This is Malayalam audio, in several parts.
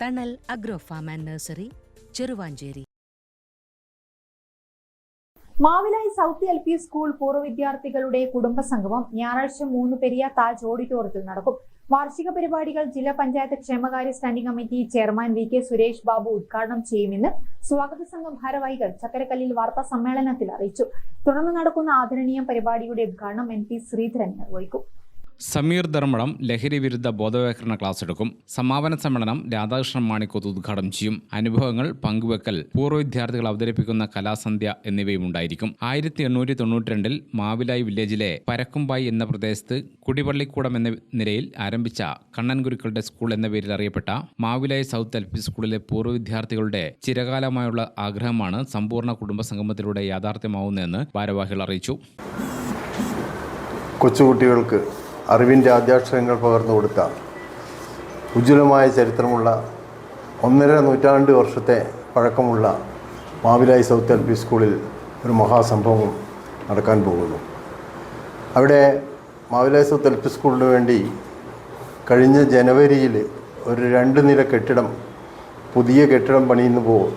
Thanal agro farm and nursery Cheruvanchery Mavilayi south L P school പൂർവ വിദ്യാർത്ഥികളുടെ കുടുംബസംഗമം ഞായറാഴ്ച മൂന്ന് പെരിയ താജ് ഓഡിറ്റോറിയത്തിൽ നടക്കും. വാർഷിക പരിപാടികൾ ജില്ലാ പഞ്ചായത്ത് ക്ഷേമകാര്യ standing committee chairman V K Suresh Babu ഉദ്ഘാടനം ചെയ്യുമെന്ന് സ്വാഗത സംഘം ഭാരവാഹികൾ ചക്കരക്കല്ലിൽ വാർത്താ സമ്മേളനത്തിൽ അറിയിച്ചു. തുടർന്ന് നടക്കുന്ന ആദരണീയം പരിപാടിയുടെ ഉദ്ഘാടനം എൻ പി ശ്രീധരൻ നിർവഹിക്കും. സമീർ ധർമ്മടം ലഹരി വിരുദ്ധ ബോധവൽക്കരണ ക്ലാസ് എടുക്കും. സമാപന സമ്മേളനം രാധാകൃഷ്ണൻ മാണിക്കോത്ത് ഉദ്ഘാടനം ചെയ്യും. അനുഭവങ്ങൾ പങ്കുവെക്കൽ പൂർവ വിദ്യാർത്ഥികൾ അവതരിപ്പിക്കുന്ന കലാസന്ധ്യ എന്നിവയും ഉണ്ടായിരിക്കും. ആയിരത്തി എണ്ണൂറ്റി തൊണ്ണൂറ്റി രണ്ടിൽ മാവിലായി വില്ലേജിലെ പരക്കുംപായി എന്ന പ്രദേശത്ത് കുടിപള്ളിക്കൂടം എന്ന നിലയിൽ ആരംഭിച്ച കണ്ണൻ ഗുരുക്കളുടെ സ്കൂൾ എന്ന പേരിൽ അറിയപ്പെട്ട മാവിലായി സൗത്ത് എൽ പി സ്കൂളിലെ പൂർവ വിദ്യാർത്ഥികളുടെ ചിരകാലമായുള്ള ആഗ്രഹമാണ് സമ്പൂർണ കുടുംബ സംഗമത്തിലൂടെ യാഥാർത്ഥ്യമാവുന്നതെന്ന് ഭാരവാഹികൾ അറിയിച്ചു. കൊച്ചുകുട്ടികൾക്ക് അറിവിന്റെ ആദ്യാക്ഷരങ്ങൾ പകർന്നു കൊടുത്ത ഉജ്ജ്വലമായ ചരിത്രമുള്ള ഒന്നര നൂറ്റാണ്ട് വർഷത്തെ പഴക്കമുള്ള മാവിലായി സൗത്ത് എൽ പി സ്കൂളിൽ ഒരു മഹാസംഭവം നടക്കാൻ പോകുന്നു. അവിടെ മാവിലായി സൗത്ത് എൽ പി സ്കൂളിന് വേണ്ടി കഴിഞ്ഞ ജനുവരിയിൽ ഒരു രണ്ട് നില കെട്ടിടം പുതിയ കെട്ടിടം പണിയുന്നു പോകും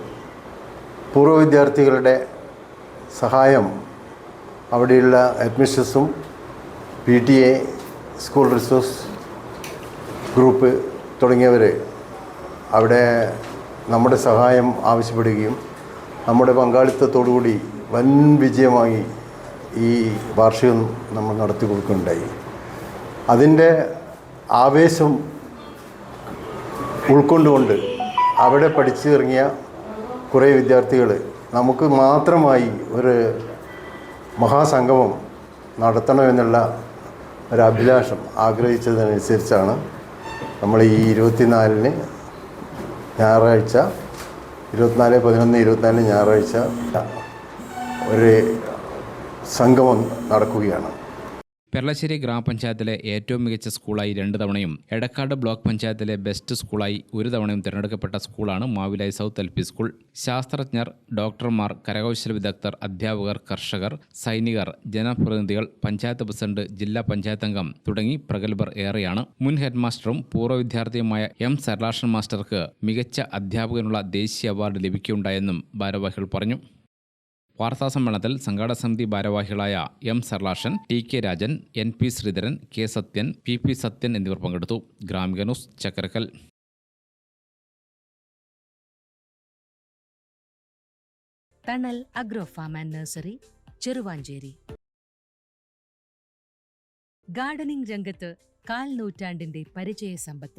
പൂർവ വിദ്യാർത്ഥികളുടെ സഹായം അവിടെയുള്ള അഡ്മിഷൻസും P T A school resource group തുടങ്ങിയവർ അവിടെ നമ്മുടെ സഹായം ആവശ്യപ്പെടുകയും നമ്മുടെ പങ്കാളിത്തത്തോടുകൂടി വൻ വിജയമായി ഈ വാർഷികം നമ്മൾ നടത്തി കൊടുക്കുകയുണ്ടായി. അതിന്റെ ആവേശം ഉൾക്കൊണ്ടുകൊണ്ട് അവിടെ പഠിച്ചു ഇറങ്ങിയ കുറേ വിദ്യാർത്ഥികൾ നമുക്ക് മാത്രമായി ഒരു മഹാസംഗമം നടത്തണമെന്നുള്ള ഒരു ആഗ്രഹിച്ചതിനനുസരിച്ചാണ് നമ്മൾ ഈ ഇരുപത്തിനാലിന് ഞായറാഴ്ച ഇരുപത്തിനാല് പതിനൊന്ന് ഇരുപത്തിനാലിന് ഞായറാഴ്ച ഒരു സംഗമം നടക്കുകയാണ്. പെർളശ്ശേരി ഗ്രാമപഞ്ചായത്തിലെ ഏറ്റവും മികച്ച സ്കൂളായി രണ്ട് തവണയും എടക്കാട് ബ്ലോക്ക് പഞ്ചായത്തിലെ ബെസ്റ്റ് സ്കൂളായി ഒരു തവണയും തിരഞ്ഞെടുക്കപ്പെട്ട സ്കൂളാണ് Mavilayi south L P school. ശാസ്ത്രജ്ഞർ ഡോക്ടർമാർ കരകൗശല വിദഗ്ധർ അധ്യാപകർ കർഷകർ സൈനികർ ജനപ്രതിനിധികൾ പഞ്ചായത്ത് പ്രസിഡന്റ് ജില്ലാ പഞ്ചായത്ത് അംഗം തുടങ്ങി പ്രഗത്ഭർ ഏറെയാണ്. മുൻ ഹെഡ് മാസ്റ്ററും പൂർവ വിദ്യാർത്ഥിയുമായ എം സരളാഷൻ മാസ്റ്റർക്ക് മികച്ച അധ്യാപകനുള്ള ദേശീയ അവാർഡ് ലഭിക്കുകയുണ്ടായെന്നും ഭാരവാഹികൾ പറഞ്ഞു. വാർത്താസമ്മേളനത്തിൽ സംഘാടക സമിതി ഭാരവാഹികളായ M സർലാഷൻ T K Rajan N P Sreedharan K Sathyan P P Sathyan എന്നിവർ പങ്കെടുത്തു. Gramika news Chakkarakkal. Thanal agro farm and nursery Cheruvanchery. Gardening രംഗത്ത് കാൽ നൂറ്റാണ്ടിന്റെ പരിചയ സമ്പത്ത്